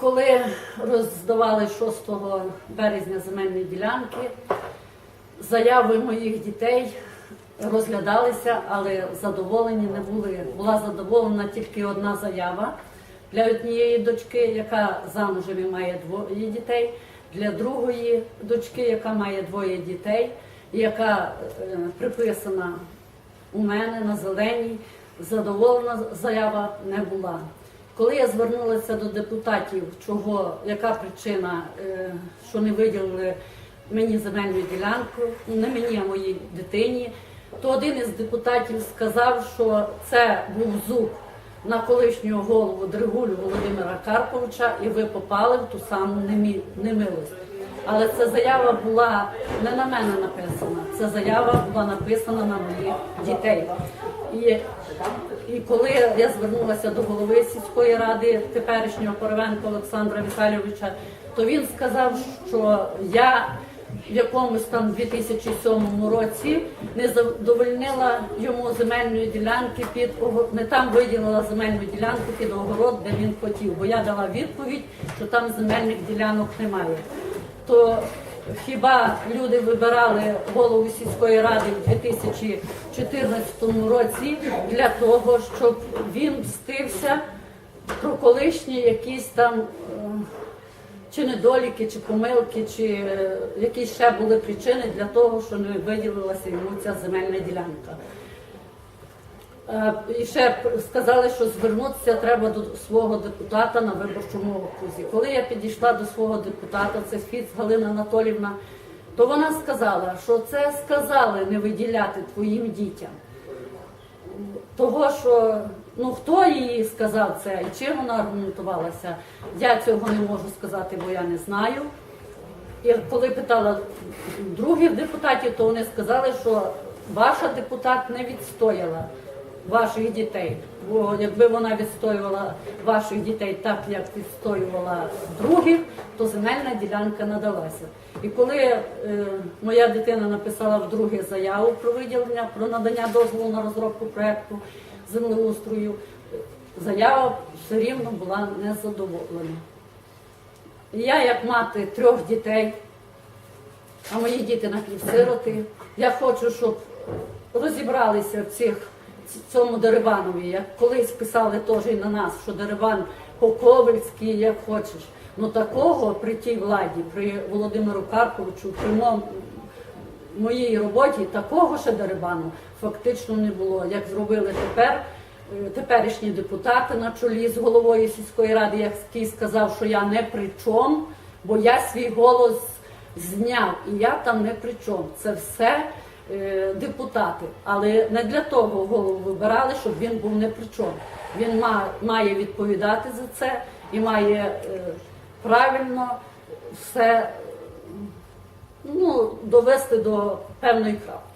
Коли роздавали 6 березня земельні ділянки, заяви моїх дітей розглядалися, але задоволені не були. Була задоволена тільки одна заява для однієї дочки, яка замужем і має двоє дітей, для другої дочки, яка має двоє дітей, яка е, приписана у мене на зеленій, задоволена заява не була. Коли я звернулася до депутатів, чого, яка причина, е, що не виділили мені земельну ділянку, не мені, а моїй дитині, то один із депутатів сказав, що це був зуб на колишнього голову Дригулю Володимира Карповича, і ви попали в ту саму немилость. Але ця заява була не на мене написана, ця заява була написана на моїх дітей. І, і коли я звернулася до голови сільської ради теперішнього Поровенка Олександра Віталійовича, то він сказав, що я в якомусь там 2007 році не задовольнила йому земельної ділянки під не там виділила земельну ділянку під огород, де він хотів. Бо я дала відповідь, що там земельних ділянок немає. То хіба люди вибирали голову сільської ради в 2014 році для того, щоб він мстився про колишні якісь там е, чи недоліки, чи помилки, чи е, якісь ще були причини для того, що не виділилася йому ця земельна ділянка. Е, І ще сказали, що звернутися треба до свого депутата на виборчому окрузі. Коли я підійшла до свого депутата, це Фіц Галина Анатолівна, то вона сказала, що це сказали не виділяти твоїм дітям. Того, що ну хто їй сказав це і чим вона аргументувалася, я цього не можу сказати, бо я не знаю. І коли питала других депутатів, то вони сказали, що ваша депутат не відстояла ваших дітей. Бо якби вона відстоювала ваших дітей так, як відстоювала других, то земельна ділянка надалася. І коли е, моя дитина написала вдруге заяву про виділення, про надання дозволу на розробку проекту землеустрою, заява все рівно була незадоволена. І я, як мати трьох дітей, а мої діти напівсироти, я хочу, щоб розібралися в цих цьому Дерибанові. Як колись писали теж і на нас, що Дерибан по-ковальськи, як хочеш. Ну такого при тій владі, при Володимиру Карповичу, при мо- моїй роботі, такого ще Дерибану фактично не було. Як зробили тепер е, теперішні депутати на чолі з головою сільської ради, який сказав, що я не при чому, бо я свій голос зняв, і я там не при чому. Це все депутати. Але не для того голову вибирали, щоб він був не при чому. Він має відповідати за це і має е, правильно все ну, довести до певної крапки.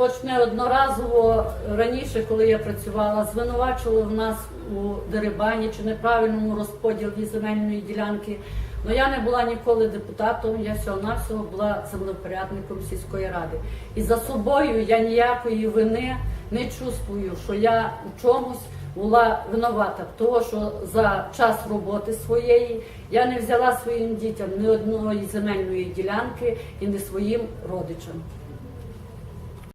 Хоч неодноразово раніше, коли я працювала, звинувачували в нас у дерибані чи неправильному розподілі земельної ділянки. Але я не була ніколи депутатом, я всього-навсього була землепорядником сільської ради. І за собою я ніякої вини не чувствую, що я у чомусь була винувата, того, що за час роботи своєї я не взяла своїм дітям ні одної земельної ділянки і не своїм родичам.